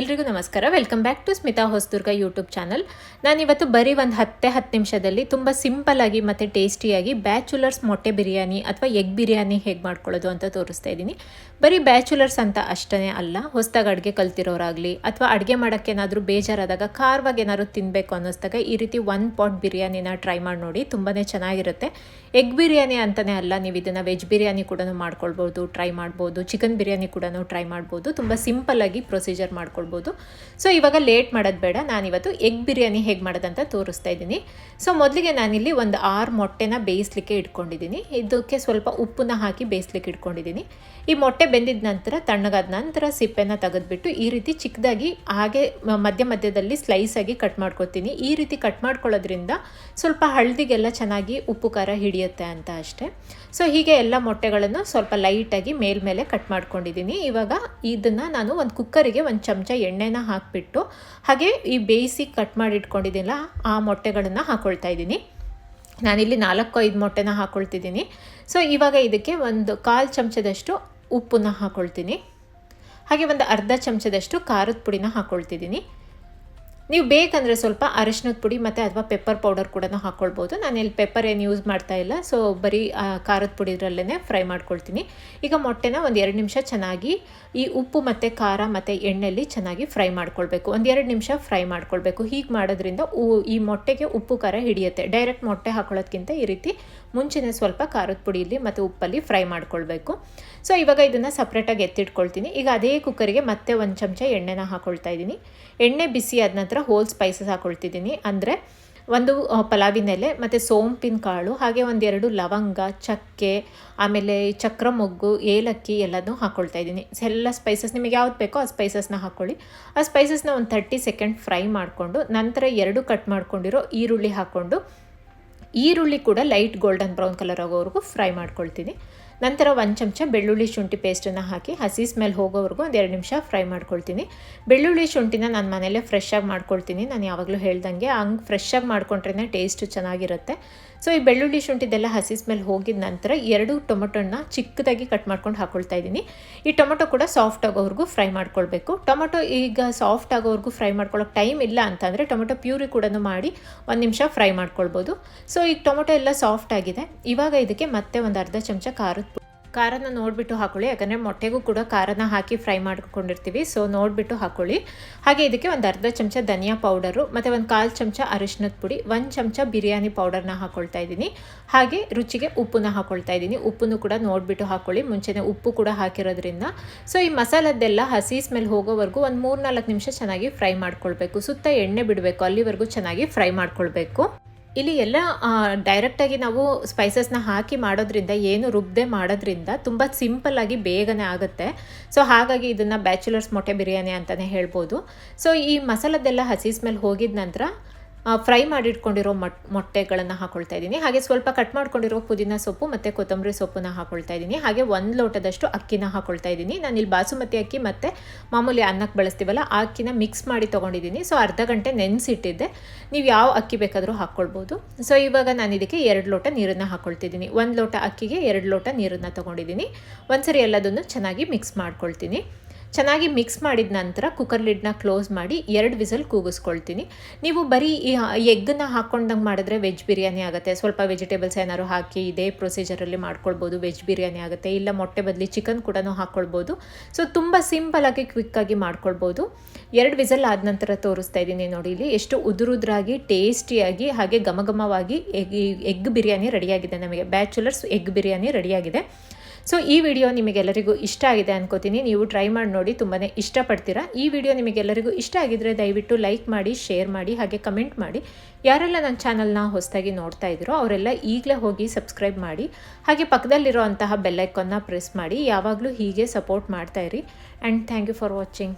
ಎಲ್ರಿಗೂ ನಮಸ್ಕಾರ. Welcome back to Smita Hosadurga YouTube channel ನಾನಿವತ್ತು ಬರೀ ಒಂದು ಹತ್ತೆ ಹತ್ತು ನಿಮಿಷದಲ್ಲಿ ತುಂಬ ಸಿಂಪಲ್ಲಾಗಿ ಮತ್ತು ಟೇಸ್ಟಿಯಾಗಿ ಬ್ಯಾಚುಲರ್ಸ್ ಮೊಟ್ಟೆ ಬಿರಿಯಾನಿ ಅಥವಾ ಎಗ್ ಬಿರಿಯಾನಿ ಹೇಗೆ ಮಾಡ್ಕೊಳ್ಳೋದು ಅಂತ ತೋರಿಸ್ತಾ ಇದ್ದೀನಿ. ಬರೀ ಬ್ಯಾಚುಲರ್ಸ್ ಅಂತ ಅಷ್ಟೇ ಅಲ್ಲ, ಹೊಸದಾಗಿ ಅಡುಗೆ ಕಲ್ತಿರೋರಾಗಲಿ ಅಥವಾ ಅಡುಗೆ ಮಾಡೋಕ್ಕೇನಾದರೂ ಬೇಜಾರಾದಾಗ ಖಾರವಾಗಿ ಏನಾದರೂ ತಿನ್ನಬೇಕು ಅನ್ನಿಸ್ದಾಗ ಈ ರೀತಿ ಒನ್ ಪಾಟ್ ಬಿರಿಯಾನಿನ ಟ್ರೈ ಮಾಡಿ ನೋಡಿ ತುಂಬಾ ಚೆನ್ನಾಗಿರುತ್ತೆ. ಎಗ್ ಬಿರಿಯಾನಿ ಅಂತಲೇ ಅಲ್ಲ, ನೀವು ಇದನ್ನು ವೆಜ್ ಬಿರಿಯಾನಿ ಕೂಡ ಮಾಡ್ಕೊಳ್ಬೋದು ಟ್ರೈ ಮಾಡ್ಬೋದು ಚಿಕನ್ ಬಿರಿಯಾನಿ ಕೂಡ ಟ್ರೈ ಮಾಡ್ಬೋದು. ತುಂಬ ಸಿಂಪಲ್ಲಾಗಿ ಪ್ರೊಸೀಜರ್ ಮಾಡ್ಕೊಳ್ಬೋದು. ಸೊ ಇವಾಗ ಲೇಟ್ ಮಾಡೋದು ಬೇಡ. ನಾನಿವತ್ತು ಎಗ್ ಬಿರಿಯಾನಿ ಹೇಗೆ ಮಾಡೋದಂತ ತೋರಿಸ್ತಾ ಇದ್ದೀನಿ. ಸೊ ಮೊದಲಿಗೆ ನಾನಿಲ್ಲಿ ಒಂದು ಆರು ಮೊಟ್ಟೆನ ಬೇಯಿಸ್ಲಿಕ್ಕೆ ಇಟ್ಕೊಂಡಿದ್ದೀನಿ. ಇದಕ್ಕೆ ಸ್ವಲ್ಪ ಉಪ್ಪನ್ನ ಹಾಕಿ ಬೇಯಿಸ್ಲಿಕ್ಕೆ ಇಟ್ಕೊಂಡಿದ್ದೀನಿ. ಈ ಮೊಟ್ಟೆ ಬೆಂದಿದ ನಂತರ, ತಣ್ಣಗಾದ ನಂತರ ಸಿಪ್ಪೆನ ತೆಗೆದ್ಬಿಟ್ಟು ಈ ರೀತಿ ಚಿಕ್ಕದಾಗಿ ಹಾಗೆ ಮಧ್ಯ ಮಧ್ಯದಲ್ಲಿ ಸ್ಲೈಸ್ ಆಗಿ ಕಟ್ ಮಾಡ್ಕೊತೀನಿ. ಈ ರೀತಿ ಕಟ್ ಮಾಡ್ಕೊಳ್ಳೋದ್ರಿಂದ ಸ್ವಲ್ಪ ಹಳದಿಗೆಲ್ಲ ಚೆನ್ನಾಗಿ ಉಪ್ಪು ಖಾರ ಹಿಡಿಯುತ್ತೆ ಅಂತ ಅಷ್ಟೇ. ಸೊ ಹೀಗೆ ಎಲ್ಲ ಮೊಟ್ಟೆಗಳನ್ನು ಸ್ವಲ್ಪ ಲೈಟಾಗಿ ಮೇಲ್ಮೇಲೆ ಕಟ್ ಮಾಡ್ಕೊಂಡಿದ್ದೀನಿ. ಇವಾಗ ಇದನ್ನು ನಾನು ಒಂದು ಕುಕ್ಕರಿಗೆ ಒಂದು ಚಮಚ ಎಣ್ಣೆನ ಹಾಕಿಬಿಟ್ಟು ಹಾಗೆ ಈ ಬೇಯಿಸಿ ಕಟ್ ಮಾಡಿ ಇಟ್ಕೊಂಡಿದ್ದೀನಲ್ಲ ಆ ಮೊಟ್ಟೆಗಳನ್ನು ಹಾಕ್ಕೊಳ್ತಾ ಇದ್ದೀನಿ. ನಾನಿಲ್ಲಿ ನಾಲ್ಕು ಐದು ಮೊಟ್ಟೆನ ಹಾಕ್ಕೊಳ್ತಿದ್ದೀನಿ ಸೊ ಇವಾಗ ಇದಕ್ಕೆ ಒಂದು ಕಾಲು ಚಮಚದಷ್ಟು ಉಪ್ಪನ್ನ ಹಾಕ್ಕೊಳ್ತೀನಿ ಹಾಗೆ ಒಂದು ಅರ್ಧ ಚಮಚದಷ್ಟು ಖಾರದ ಪುಡಿನ ಹಾಕ್ಕೊಳ್ತಿದ್ದೀನಿ ನೀವು ಬೇಕಂದರೆ ಸ್ವಲ್ಪ ಅರಿಶಿನದ ಪುಡಿ ಮತ್ತು ಅಥವಾ ಪೆಪ್ಪರ್ ಪೌಡರ್ ಕೂಡ ಹಾಕ್ಕೊಳ್ಬೋದು ನಾನು ಇಲ್ಲಿ ಪೆಪ್ಪರ್ ಏನು ಯೂಸ್ ಮಾಡ್ತಾ ಇಲ್ಲ. ಸೊ ಬರೀ ಖಾರದ ಪುಡಿದ್ರಲ್ಲೇ ಫ್ರೈ ಮಾಡ್ಕೊಳ್ತೀನಿ. ಈಗ ಮೊಟ್ಟೆನ ಒಂದು ಎರಡು ನಿಮಿಷ ಚೆನ್ನಾಗಿ ಈ ಉಪ್ಪು ಮತ್ತು ಖಾರ ಮತ್ತು ಎಣ್ಣೆಯಲ್ಲಿ ಚೆನ್ನಾಗಿ ಫ್ರೈ ಮಾಡ್ಕೊಳ್ಬೇಕು. ಒಂದು ಎರಡು ನಿಮಿಷ ಫ್ರೈ ಮಾಡ್ಕೊಳ್ಬೇಕು. ಹೀಗೆ ಮಾಡೋದ್ರಿಂದ ಈ ಮೊಟ್ಟೆಗೆ ಉಪ್ಪು, ಖಾರ ಹಿಡಿಯುತ್ತೆ. ಡೈರೆಕ್ಟ್ ಮೊಟ್ಟೆ ಹಾಕೊಳ್ಳೋದ್ಕಿಂತ ಈ ರೀತಿ ಮುಂಚೆನೇ ಸ್ವಲ್ಪ ಖಾರದ ಪುಡಿಯಲ್ಲಿ ಮತ್ತು ಉಪ್ಪಲ್ಲಿ ಫ್ರೈ ಮಾಡ್ಕೊಳ್ಬೇಕು. ಸೊ ಇವಾಗ ಇದನ್ನು ಸಪ್ರೇಟಾಗಿ ಎತ್ತಿಟ್ಕೊಳ್ತೀನಿ. ಈಗ ಅದೇ ಕುಕ್ಕರಿಗೆ ಮತ್ತೆ ಒಂದು ಚಮಚ ಎಣ್ಣೆನ ಹಾಕ್ಕೊಳ್ತಾ ಇದ್ದೀನಿ. ಎಣ್ಣೆ ಬಿಸಿ ಆದ ಹೋಲ್ ಸ್ಪೈಸಸ್ ಹಾಕೊಳ್ತಿದ್ದೀನಿ. ಅಂದರೆ ಒಂದು ಪಲಾವಿನ ಎಲೆ, ಮತ್ತು ಸೋಂಪಿನ ಕಾಳು, ಹಾಗೆ ಒಂದೆರಡು ಲವಂಗ, ಚಕ್ಕೆ, ಆಮೇಲೆ ಚಕ್ರ ಮೊಗ್ಗು, ಏಲಕ್ಕಿ ಎಲ್ಲನೂ ಹಾಕ್ಕೊಳ್ತಾ ಇದ್ದೀನಿ. ಎಲ್ಲ ಸ್ಪೈಸಸ್ ನಿಮಗೆ ಯಾವ್ದು ಬೇಕೋ ಆ ಸ್ಪೈಸಸ್ನ ಹಾಕ್ಕೊಳ್ಳಿ ಆ ಸ್ಪೈಸಸ್ನ ಒಂದು ತರ್ಟಿ ಸೆಕೆಂಡ್ ಫ್ರೈ ಮಾಡಿಕೊಂಡು, ನಂತರ ಎರಡು ಕಟ್ ಮಾಡ್ಕೊಂಡಿರೋ ಈರುಳ್ಳಿ ಹಾಕ್ಕೊಂಡು, ಈರುಳ್ಳಿ ಕೂಡ ಲೈಟ್ ಗೋಲ್ಡನ್ ಬ್ರೌನ್ ಕಲರ್ ಆಗೋವರೆಗೂ ಫ್ರೈ ಮಾಡ್ಕೊಳ್ತೀನಿ. ನಂತರ ಒಂದು ಚಮಚ ಬೆಳ್ಳುಳ್ಳಿ ಶುಂಠಿ ಪೇಸ್ಟನ್ನು ಹಾಕಿ ಹಸಿ ಸ್ಮೆಲ್ ಹೋಗೋವರೆಗೂ ಒಂದು ಎರಡು ನಿಮಿಷ ಫ್ರೈ ಮಾಡ್ಕೊಳ್ತೀನಿ. ಬೆಳ್ಳುಳ್ಳಿ ಶುಂಠಿನ ನಾನು ಮನೆಯಲ್ಲೇ ಫ್ರೆಶ್ಶಾಗಿ ಮಾಡ್ಕೊಳ್ತೀನಿ. ನಾನು ಯಾವಾಗಲೂ ಹೇಳ್ದಂಗೆ ಹಂಗೆ ಫ್ರೆಶ್ಶಾಗಿ ಮಾಡ್ಕೊಂಡ್ರೆ ಟೇಸ್ಟು ಚೆನ್ನಾಗಿರುತ್ತೆ. ಸೊ ಈ ಬೆಳ್ಳುಳ್ಳಿ ಶುಂಠಿದೆಲ್ಲ ಹಸಿ ಸ್ಮೆಲ್ ಹೋಗಿದ ನಂತರ ಎರಡು ಟೊಮೊಟೊನ ಚಿಕ್ಕದಾಗಿ ಕಟ್ ಮಾಡ್ಕೊಂಡು ಹಾಕ್ಕೊಳ್ತಾ ಇದ್ದೀನಿ. ಈ ಟೊಮೊಟೊ ಕೂಡ ಸಾಫ್ಟ್ ಆಗೋವರೆಗೂ ಫ್ರೈ ಮಾಡ್ಕೊಳ್ಬೇಕು. ಟೊಮೊಟೊ ಈಗ ಸಾಫ್ಟ್ ಆಗೋವರೆಗೂ ಫ್ರೈ ಮಾಡ್ಕೊಳ್ಳೋಕೆ ಟೈಮ್ ಇಲ್ಲ ಅಂತಂದರೆ ಟೊಮೊಟೊ ಪ್ಯೂರಿ ಕೂಡ ಮಾಡಿ ಒಂದು ನಿಮಿಷ ಫ್ರೈ ಮಾಡ್ಕೊಳ್ಬೋದು. ಸೊ ಈಗ ಟೊಮೊಟೊ ಎಲ್ಲ ಸಾಫ್ಟ್ ಆಗಿದೆ. ಇವಾಗ ಇದಕ್ಕೆ ಮತ್ತೆ ಒಂದು ಅರ್ಧ ಚಮಚ ಖಾರದ ಖಾರನ ನೋಡಿಬಿಟ್ಟು ಹಾಕೊಳ್ಳಿ, ಯಾಕಂದರೆ ಮೊಟ್ಟೆಗೂ ಕೂಡ ಖಾರನ ಹಾಕಿ ಫ್ರೈ ಮಾಡ್ಕೊಂಡಿರ್ತೀವಿ. ಸೊ ನೋಡಿಬಿಟ್ಟು ಹಾಕೊಳ್ಳಿ. ಹಾಗೆ ಇದಕ್ಕೆ ಒಂದು ಅರ್ಧ ಚಮಚ ಧನಿಯಾ ಪೌಡರು ಮತ್ತು ಒಂದು ಕಾಲು ಚಮಚ ಅರಿಶಿನದ ಪುಡಿ, ಒಂದು ಚಮಚ ಬಿರಿಯಾನಿ ಪೌಡರ್ನ ಹಾಕೊಳ್ತಾ ಇದ್ದೀನಿ. ಹಾಗೆ ರುಚಿಗೆ ಉಪ್ಪನ್ನ ಹಾಕೊಳ್ತಾ ಇದ್ದೀನಿ. ಉಪ್ಪನ್ನು ಕೂಡ ನೋಡಿಬಿಟ್ಟು ಹಾಕೊಳ್ಳಿ. ಮುಂಚೆನೇ ಉಪ್ಪು ಕೂಡ ಹಾಕಿರೋದ್ರಿಂದ. ಸೊ ಈ ಮಸಾಲದ್ದೆಲ್ಲ ಹಸಿ ಸ್ಮೆಲ್ ಹೋಗೋವರೆಗೂ ಒಂದು ಮೂರು ನಾಲ್ಕು ನಿಮಿಷ ಚೆನ್ನಾಗಿ ಫ್ರೈ ಮಾಡ್ಕೊಳ್ಬೇಕು. ಸುತ್ತ ಎಣ್ಣೆ ಬಿಡಬೇಕು. ಅಲ್ಲಿವರೆಗೂ ಚೆನ್ನಾಗಿ ಫ್ರೈ ಮಾಡ್ಕೊಳ್ಬೇಕು. ಇಲ್ಲಿ ಎಲ್ಲ ಡೈರೆಕ್ಟಾಗಿ ನಾವು ಸ್ಪೈಸಸ್ನ ಹಾಕಿ ಮಾಡೋದ್ರಿಂದ, ಏನು ರುಬ್ಬದೆ ಮಾಡೋದ್ರಿಂದ ತುಂಬ ಸಿಂಪಲ್ಲಾಗಿ ಬೇಗನೆ ಆಗುತ್ತೆ. ಸೊ ಹಾಗಾಗಿ ಇದನ್ನು ಬ್ಯಾಚುಲರ್ಸ್ ಮೊಟ್ಟೆ ಬಿರಿಯಾನಿ ಅಂತಲೇ ಹೇಳ್ಬೋದು. ಸೊ ಈ ಮಸಾಲದ್ದೆಲ್ಲ ಹಸಿ ಸ್ಮೆಲ್ ಹೋಗಿದ ನಂತರ ಫ್ರೈ ಮಾಡಿಟ್ಕೊಂಡಿರೋ ಮೊಟ್, ಮೊಟ್ಟೆಗಳನ್ನು ಹಾಕೊಳ್ತಾ ಇದ್ದೀನಿ. ಹಾಗೆ ಸ್ವಲ್ಪ ಕಟ್ ಮಾಡ್ಕೊಂಡಿರೋ ಪುದೀನ ಸೊಪ್ಪು ಮತ್ತು ಕೊತ್ತಂಬರಿ ಸೊಪ್ಪನ್ನ ಹಾಕೊಳ್ತಾ ಇದ್ದೀನಿ. ಹಾಗೆ ಒಂದು ಲೋಟದಷ್ಟು ಅಕ್ಕಿನ ಹಾಕೊಳ್ತಾ ಇದ್ದೀನಿ. ನಾನು ಇಲ್ಲಿ ಬಾಸುಮತಿ ಅಕ್ಕಿ ಮತ್ತು ಮಾಮೂಲಿ ಅನ್ನಕ್ಕೆ ಬಳಸ್ತೀವಲ್ಲ, ಆ ಅಕ್ಕಿನ ಮಿಕ್ಸ್ ಮಾಡಿ ತೊಗೊಂಡಿದ್ದೀನಿ. ಸೊ ಅರ್ಧ ಗಂಟೆ ನೆನೆಸಿಟ್ಟಿದ್ದೆ. ನೀವು ಯಾವ ಅಕ್ಕಿ ಬೇಕಾದರೂ ಹಾಕ್ಕೊಳ್ಬೋದು ಸೊ ಇವಾಗ ನಾನು ಇದಕ್ಕೆ ಎರಡು ಲೋಟ ನೀರನ್ನು ಹಾಕ್ಕೊಳ್ತಿದ್ದೀನಿ ಒಂದು ಲೋಟ ಅಕ್ಕಿಗೆ ಎರಡು ಲೋಟ ನೀರನ್ನು ತೊಗೊಂಡಿದ್ದೀನಿ. ಒಂದ್ಸರಿ ಎಲ್ಲದನ್ನು ಚೆನ್ನಾಗಿ ಮಿಕ್ಸ್ ಮಾಡ್ಕೊಳ್ತೀನಿ. ಚೆನ್ನಾಗಿ ಮಿಕ್ಸ್ ಮಾಡಿದ ನಂತರ ಕುಕ್ಕರ್ ಲಿಡ್ನ ಕ್ಲೋಸ್ ಮಾಡಿ ಎರಡು ವಿಸಲ್ ಕೂಗಿಸ್ಕೊಳ್ತೀನಿ. ನೀವು ಬರೀ ಈ ಎಗ್ಗನ್ನು ಹಾಕ್ಕೊಂಡಂಗೆ ಮಾಡಿದ್ರೆ ವೆಜ್ ಬಿರಿಯಾನಿ ಆಗುತ್ತೆ. ಸ್ವಲ್ಪ ವೆಜಿಟೇಬಲ್ಸ್ ಏನಾದ್ರು ಹಾಕಿ ಇದೇ ಪ್ರೊಸೀಜರಲ್ಲಿ ಮಾಡ್ಕೊಳ್ಬೋದು ವೆಜ್ ಬಿರಿಯಾನಿ ಆಗುತ್ತೆ. ಇಲ್ಲ ಮೊಟ್ಟೆ ಬದಲಿ ಚಿಕನ್ ಕೂಡ ಹಾಕ್ಕೊಳ್ಬೋದು ಸೊ ತುಂಬ ಸಿಂಪಲಾಗಿ ಕ್ವಿಕ್ಕಾಗಿ ಮಾಡ್ಕೊಳ್ಬೋದು. ಎರಡು ವಿಸಲ್ ಆದ ನಂತರ ತೋರಿಸ್ತಾ ಇದ್ದೀನಿ ನೋಡಿ ಇಲ್ಲಿ. ಎಷ್ಟು ಉದುರುದ್ರಾಗಿ, ಟೇಸ್ಟಿಯಾಗಿ, ಹಾಗೆ ಘಮಘಮವಾಗಿ ಎಗ್ ಎಗ್ ಬಿರಿಯಾನಿ ರೆಡಿಯಾಗಿದೆ ನಮಗೆ. ಬ್ಯಾಚುಲರ್ಸ್ ಎಗ್ ಬಿರಿಯಾನಿ ರೆಡಿಯಾಗಿದೆ ಸೊ ಈ ವಿಡಿಯೋ ನಿಮಗೆಲ್ಲರಿಗೂ ಇಷ್ಟ ಆಗಿದೆ ಅನ್ಕೋತೀನಿ. ನೀವು ಟ್ರೈ ಮಾಡಿ ನೋಡಿ ತುಂಬಾ ಇಷ್ಟಪಡ್ತೀರಾ. ಈ ವಿಡಿಯೋ ನಿಮಗೆಲ್ಲರಿಗೂ ಇಷ್ಟ ಆಗಿದ್ರೆ ದಯವಿಟ್ಟು ಲೈಕ್ ಮಾಡಿ ಶೇರ್ ಮಾಡಿ, ಹಾಗೆ ಕಮೆಂಟ್ ಮಾಡಿ. ಯಾರೆಲ್ಲ ನನ್ನ ಚಾನಲ್ನ ಹೊಸದಾಗಿ ನೋಡ್ತಾ ಇದ್ದೀರೋ ಅವರೆಲ್ಲ ಈಗಲೇ ಹೋಗಿ ಸಬ್ಸ್ಕ್ರೈಬ್ ಮಾಡಿ. ಹಾಗೆ ಪಕ್ಕದಲ್ಲಿರೋ ಅಂತಹ ಬೆಲ್ಲೈಕನ್ನ ಪ್ರೆಸ್ ಮಾಡಿ. ಯಾವಾಗಲೂ ಹೀಗೆ ಸಪೋರ್ಟ್ ಮಾಡ್ತಾ ಇರಿ. And thank you for watching